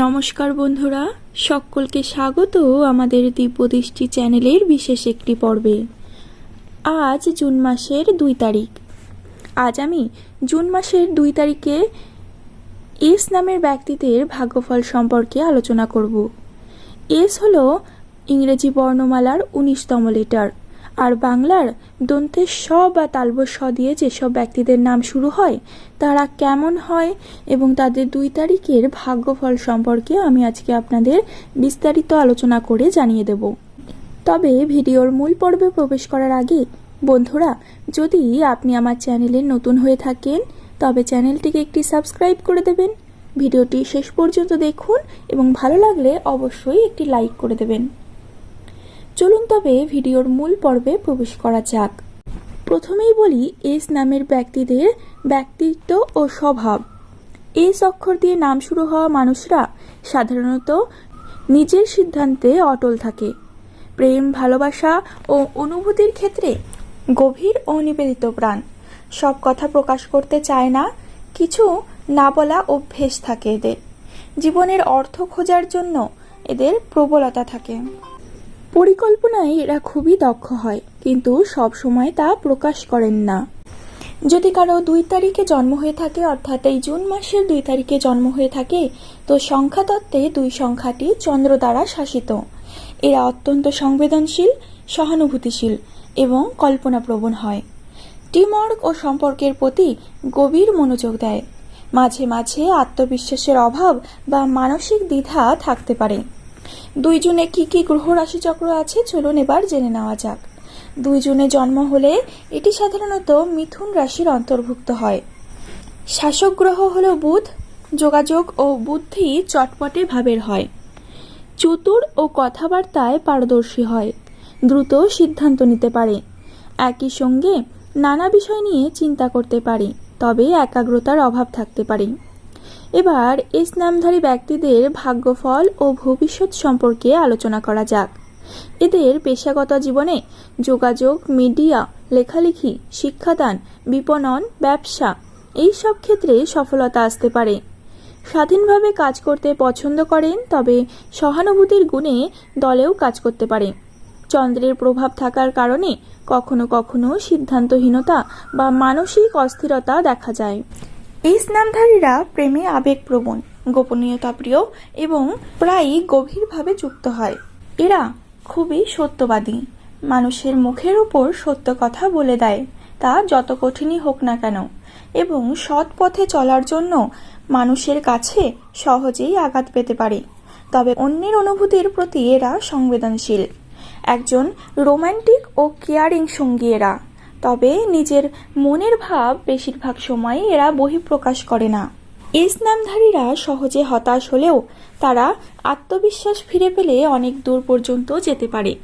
নমস্কার বন্ধুরা, সকলকে স্বাগত আমাদের দিব্যদৃষ্টি চ্যানেলের বিশেষ একটি পর্বে। আজ জুন মাসের দুই তারিখ। আজ আমি জুন মাসের দুই তারিখে এস নামের ব্যক্তিদের ভাগ্যফল সম্পর্কে আলোচনা করব। এস হলো ইংরেজি বর্ণমালার উনিশতম লেটার। আর বাংলার দন্তের স বা তালব স দিয়ে যেসব ব্যক্তিদের নাম শুরু হয়, তারা কেমন হয় এবং তাদের দুই তারিখের ভাগ্যফল সম্পর্কে আমি আজকে আপনাদের বিস্তারিত আলোচনা করে জানিয়ে দেব। তবে ভিডিওর মূল পর্বে প্রবেশ করার আগে, বন্ধুরা, যদি আপনি আমার চ্যানেলে নতুন হয়ে থাকেন, তবে চ্যানেলটিকে একটি সাবস্ক্রাইব করে দেবেন। ভিডিওটি শেষ পর্যন্ত দেখুন এবং ভালো লাগলে অবশ্যই একটি লাইক করে দেবেন। চলুন তবে ভিডিওর মূল পর্বে প্রবেশ করা যাক। প্রথমেই বলি, এস নামের ব্যক্তিদের ব্যক্তিত্ব ও স্বভাব। এস অক্ষর দিয়ে নাম শুরু হওয়া মানুষরা সাধারণত নিজের সিদ্ধান্তে অটল থাকে। প্রেম, ভালোবাসা ও অনুভূতির ক্ষেত্রে গভীর ও নিবেদিত প্রাণ। সব কথা প্রকাশ করতে চায় না, কিছু না বলা অভ্যেস থাকে এদের। জীবনের অর্থ খোঁজার জন্য এদের প্রবলতা থাকে। পরিকল্পনায় এরা খুবই দক্ষ হয়, কিন্তু সব সময় তা প্রকাশ করেন না। যদি কারও দুই তারিখে জন্ম হয়ে থাকে, অর্থাৎ এই জুন মাসের দুই তারিখে জন্ম হয়ে থাকে, তো সংখ্যাতত্ত্বে দুই সংখ্যাটি চন্দ্র দ্বারা শাসিত। এরা অত্যন্ত সংবেদনশীল, সহানুভূতিশীল এবং কল্পনাপ্রবণ হয়। টিমওয়ার্ক ও সম্পর্কের প্রতি গভীর মনোযোগ দেয়। মাঝে মাঝে আত্মবিশ্বাসের অভাব বা মানসিক দ্বিধা থাকতে পারে। দুই জুনে কি কি গ্রহ রাশিচক্র আছে চলুন এবার জেনে নেওয়া যাক। দুই জুনে জন্ম হলে এটি সাধারণত মিথুন রাশির অন্তর্ভুক্ত হয়। শাসক গ্রহ হল বুধ। যোগাযোগ ও বুদ্ধি চটপটে ভাবের হয়। চতুর ও কথাবার্তায় পারদর্শী হয়। দ্রুত সিদ্ধান্ত নিতে পারে। একই সঙ্গে নানা বিষয় নিয়ে চিন্তা করতে পারে, তবে একাগ্রতার অভাব থাকতে পারে। এবার এস নামধারী ব্যক্তিদের ভাগ্যফল ও ভবিষ্যৎ সম্পর্কে আলোচনা করা যাক। এদের পেশাগত জীবনে যোগাযোগ, মিডিয়া, লেখালেখি, শিক্ষাদান, বিপণন, ব্যবসা এই সব ক্ষেত্রে সফলতা আসতে পারে। স্বাধীনভাবে কাজ করতে পছন্দ করেন, তবে সহানুভূতির গুণে দলেও কাজ করতে পারে। চন্দ্রের প্রভাব থাকার কারণে কখনো কখনো সিদ্ধান্তহীনতা বা মানসিক অস্থিরতা দেখা যায়। এই স্নানধারীরা প্রেমে আবেগপ্রবণ গোপনীয়তা প্রিয় এবং প্রায়ই গভীরভাবে যুক্ত হয়। এরা খুবই সত্যবাদী। মানুষের মুখের উপর সত্য কথা বলে দেয়, তা যত কঠিনই হোক না কেন, এবং সৎ পথে চলার জন্য মানুষের কাছে সহজেই আঘাত পেতে পারে। তবে অন্যের অনুভূতির প্রতি এরা সংবেদনশীল। একজন রোমান্টিক ও কেয়ারিং সঙ্গী এরা। তবে নিজের মনের ভাব বেশিরভাগ সময় এরা বহিঃপ্রকাশ করে না। এস নামধারীরা সহজে হতাশ হলেও তারা আত্মবিশ্বাস ফিরে পেলে অনেক দূর পর্যন্ত যেতে পারে।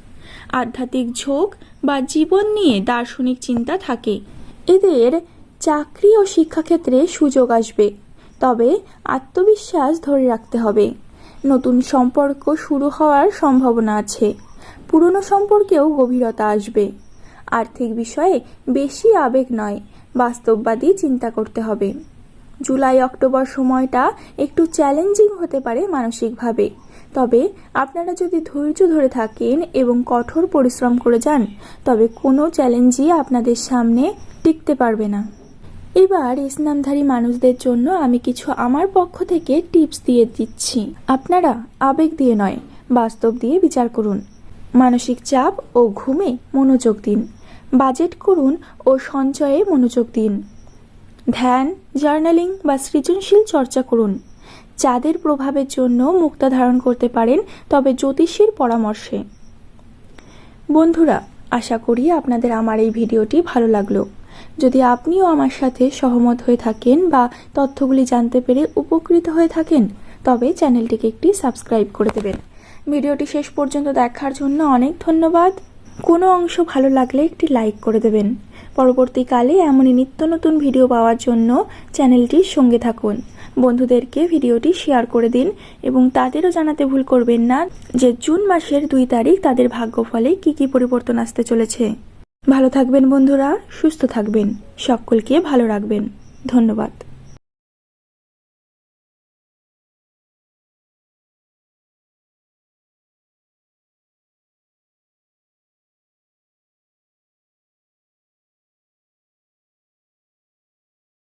আধ্যাত্মিক ঝোঁক বা জীবন নিয়ে দার্শনিক চিন্তা থাকে। এদের চাকরি ও শিক্ষাক্ষেত্রে সুযোগ আসবে। তবে আত্মবিশ্বাস ধরে রাখতে হবে। নতুন সম্পর্ক শুরু হওয়ার সম্ভাবনা আছে। পুরনো সম্পর্কেও গভীরতা আসবে। আর্থিক বিষয়ে বেশি আবেগ নয়, বাস্তববাদী চিন্তা করতে হবে। জুলাই, অক্টোবর সময়টা একটু চ্যালেঞ্জিং হতে পারে মানসিকভাবে। তবে আপনারা যদি ধৈর্য ধরে থাকেন এবং কঠোর পরিশ্রম করে যান, তবে কোনো চ্যালেঞ্জই আপনাদের সামনে টিকতে পারবে না। এবার ইসলামধারী মানুষদের জন্য আমি কিছু আমার পক্ষ থেকে টিপস দিয়ে দিচ্ছি। আপনারা আবেগ দিয়ে নয়, বাস্তব দিয়ে বিচার করুন। মানসিক চাপ ও ঘুমে মনোযোগ দিন। বাজেট করুন ও সঞ্চয়ে মনোযোগ দিন। ধ্যান, জার্নালিং বা সৃজনশীল চর্চা করুন। চাঁদের প্রভাবের জন্য মুক্তা ধারণ করতে পারেন, তবে জ্যোতিষীর পরামর্শে। বন্ধুরা, আশা করি আপনাদের আমার এই ভিডিওটি ভালো লাগল। যদি আপনিও আমার সাথে সহমত হয়ে থাকেন বা তথ্যগুলি জানতে পেরে উপকৃত হয়ে থাকেন, তবে চ্যানেলটিকে একটি সাবস্ক্রাইব করে দেবেন। ভিডিওটি শেষ পর্যন্ত দেখার জন্য অনেক ধন্যবাদ। কোনো অংশ ভালো লাগলে একটি লাইক করে দেবেন। পরবর্তীকালে এমনই নিত্য নতুন ভিডিও পাওয়ার জন্য চ্যানেলটির সঙ্গে থাকুন। বন্ধুদেরকে ভিডিওটি শেয়ার করে দিন এবং তাদেরও জানাতে ভুল করবেন না যে জুন মাসের দুই তারিখ তাদের ভাগ্যফলে কি কি পরিবর্তন আসতে চলেছে। ভালো থাকবেন বন্ধুরা, সুস্থ থাকবেন, সকলকে ভালো রাখবেন। ধন্যবাদ।